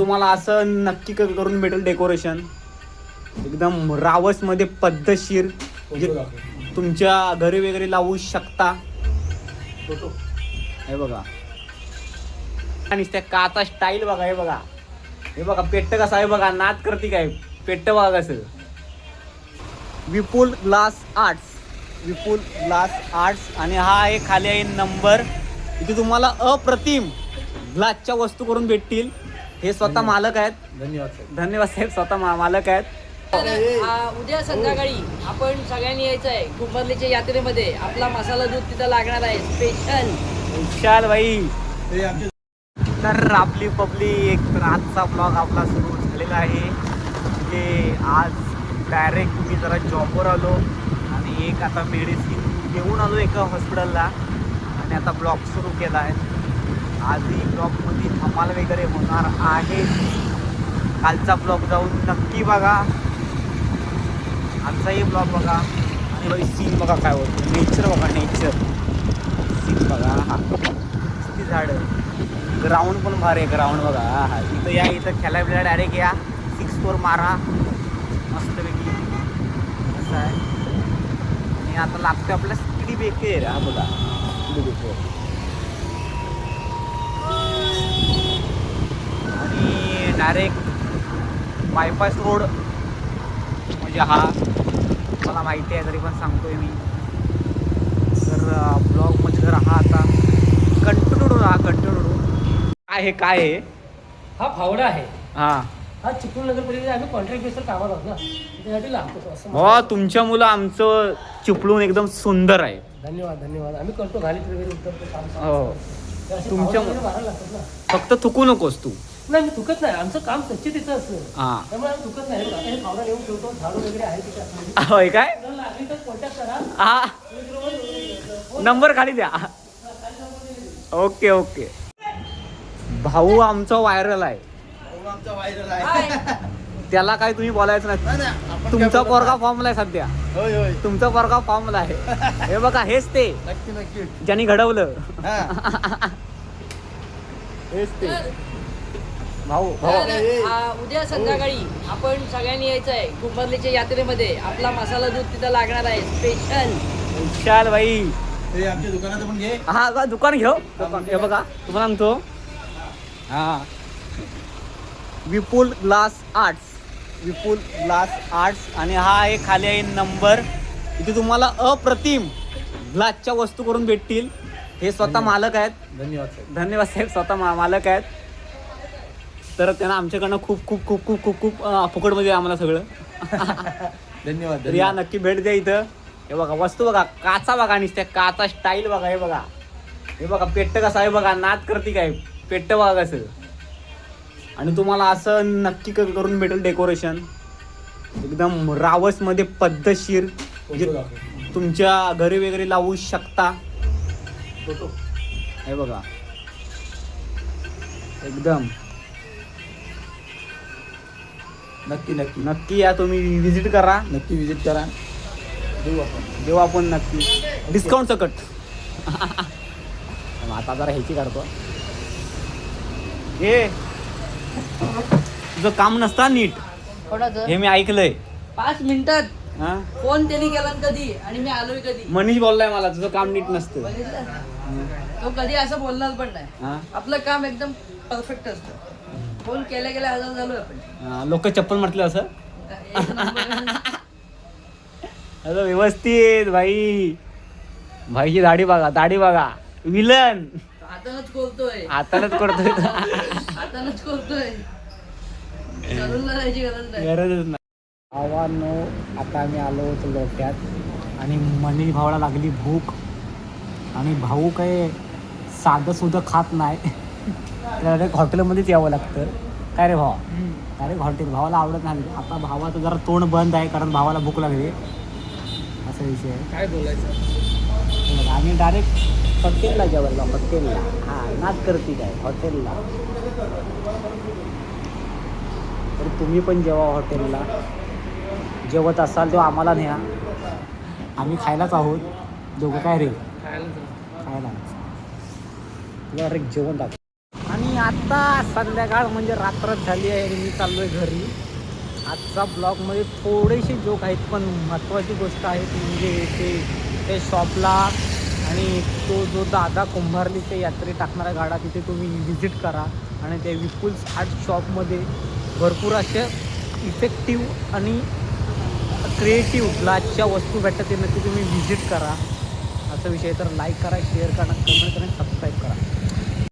तुम्हाला असं नक्की क- करून भेटेल डेकोरेशन एकदम रावसमध्ये पद्धतशीर जे तुमच्या घरी वगैरे लावू शकता. हे बघा. आणि त्या काचा स्टाईल बघा हे बघा. हे बघा पेट्ट कसा आहे बघा नाद करते काय? पेट्ट बघा कसं. Vipul glass arts. Vipul glass arts. आणि हा आहे खाली आहे नंबर इथे तुम्हाला अप्रतिम ग्लासच्या वस्तू करून भेटतील. हे स्वतः मालक आहेत. धन्यवाद साहेब. धन्यवाद साहेब. स्वतः मा- मालक आहेत. तर, आ, उद्या संध्याकाळी आपण सगळ्यांनी यायचं आहे कुंभरलीच्या यात्रेमध्ये. आपला मसाला दूध तिथं लागणार आहे. स्पेशल विशाल भाई. हे आमचे तर आपली पब्लिक तर आजचा ब्लॉग आपला सुरू झालेला आहे. म्हणजे आज डायरेक्ट मी जरा जॉबवर आलो आणि एक आता मेडिसिन घेऊन आलो एका हॉस्पिटलला आणि आता ब्लॉग सुरू केला आहे. आजही ब्लॉगमध्ये धमाल वगैरे होणार आहे. कालचा ब्लॉग जाऊन नक्की बघा. आजचाही ब्लॉग बघा. आणि सीन बघा काय होतं. नेचर बघा नेचर सीन बघा. हा. किती झाडं. ग्राउंड पण भारी आहे ग्राउंड बघा. हा, इथं या इथं खेळायला बिला डायरेक्ट या. सिक्स फोर मारा. मस्तपैकी. असं आहे. आणि आता लागतो आपल्या स्पीडी बेकेर हा बघा स्पीडी बेकेर आणि डायरेक्ट बायपास रोड म्हणजे हा मला माहिती आहे तरी पण सांगतोय मी. तर ब्लॉगमध्ये जर हा आता कंटिन्यू राहा कंटिन्यू काय आहे काय आहे हा फावडा आहे. हा. हा चिपळूण नगर परिषदेत आम्ही कॉन्ट्रॅक्ट बेसवर कामाला आहोत ना. त्यासाठी लागतो तुमच्या मुलं आमचं चिपळून एकदम सुंदर आहे. धन्यवाद धन्यवाद. आम्ही करतो घालीत वगैरे उतरतो काम. हो. तुमच्या- फक्त थुकू नकोस तू. नाही मी चुकत नाही. आमचं काम स्वच्छतेचं असतं. हा. त्यामुळे आम्ही चुकत नाही. आता हे ठेवतो. झाडू वगैरे आहे. होय काय? जर लागली तर कॉन्टॅक्ट करा. हा. मी बरोबर नंबर खाली द्या. Okay okay. भाऊ आमचा व्हायरल आहे. आमचा व्हायरल आहे. त्याला काय तुम्ही बोलायचं नाही. तुमचा पोरगा फॉर्मला आहे सध्या. तुमचा पोरगा फॉर्मला आहे. हे बघा हेच ते. नक्की नक्की. ज्यांनी घडवलं. हा. हेच ते. भाऊ उद्या संध्याकाळी आपण सगळ्यांनी यायचं आहे कुंभरलीच्या यात्रेमध्ये. आपला मसाला दूध तिथं लागणार आहे. स्पेशल विशाल भाई हे आमच्या दुकानाचं पण घे. हा दुकान घेऊ. हे बघा तुम्हाला सांगतो. हा. Vipul glass arts. Vipul glass arts. आणि हा आहे खाली आहे नंबर. इथे तुम्हाला अप्रतिम ग्लासच्या वस्तू करून भेटतील. हे स्वतः मालक आहेत. धन्यवाद साहेब. धन्यवाद साहेब. स्वतः मा मालक आहेत. तर त्यांना आमच्याकडनं खूप खूप खूप खूप खूप खूप फुकटमध्ये आम्हाला सगळं. धन्यवाद तर या नक्की भेट द्या इथं. हे बघा वस्तू बघा काचा बघा नुसत्या काचा स्टाईल बघा हे बघा. हे बघा पेट्ट कसं आहे बघा नाद करते काय? पेट्ट बघा कसं. आणि तुम्हाला असं नक्की क- करून भेटेल डेकोरेशन एकदम रावसमध्ये पद्धतशीर जे फोटो दाखव. तुमच्या घरी वगैरे लावू शकता. हे बघा. एकदम. नक्की नक्की. नक्की या तुम्ही विजिट करा. नक्की विजिट करा. देऊ आपण. देऊ आपण नक्की. डिस्काउंट सकट आता जरा ह्याची काढतो. हे तुझं काम नसता नीट. हे मी ऐकलंय. पाच मिनिटात हा? फोन त्यांनी केला कधी आणि मी आलोय कधी. मनीष बोललाय मला तुझं काम नीट नसतं. बघितलं तो कधी असं बोलणार पण नाही. हा? आपलं काम एकदम परफेक्ट असतं. फोन केल्या गेल्या हजर झालोय आपण. हा, लोक चप्पल म्हटलं असं? एक नंबर. अरे व्यवस्थित भाई. भाईची दाढी बघा दाढी बघा. विलन. हातानच खोलतोय. हातानच करतोय हातानच खोलतोय चालून जायची गरज नाही. गरजच नाही. आव्हानो आता आम्ही आलो होतो लोट्यात आणि मनीष भावाला लागली भूक. आणि भाऊ काय साधं सुद्धा खात नाही. डायरेक्ट हॉटेलमध्येच यावं लागतं. काय रे भावा? डायरेक्ट हॉटेल भावाला आवडत नाही. आता भावाचं जरा तोंड बंद आहे कारण भावाला भूक लागली. असा विषय आहे. काय बोलायचं? आम्ही डायरेक्ट हॉटेलला जेवायला हॉटेलला. हा नाच करते काय? हॉटेलला. तर तुम्ही पण जेव्हा हॉटेलला. जेवत असाल तेव्हा आम्हाला न्या आम्ही खायलाच आहोत. दोघं काय रे? खायला. अरे खायला जेवण दाखव. आणि आता संध्याकाळ म्हणजे रात्रच झाली आहे आणि मी चाललोय घरी. आजचा ब्लॉगमध्ये थोडेसे जोक आहेत पण महत्त्वाची गोष्ट आहे ती म्हणजे ते ते शॉपला आणि तो जो दादा कुंभारलीच्या यात्रे टाकणारा गाडा तिथे तुम्ही व्हिजिट करा. आणि त्या विपुल्स आर्ट शॉपमध्ये भरपूर अशा इफेक्टिव्ह आणि क्रिएटिव्ह ग्लासच्या वस्तू भेटतात ते नक्की तुम्ही व्हिजिट करा. असा विषय तर लाईक करा शेअर करा कमेंट करा सबस्क्राईब करा.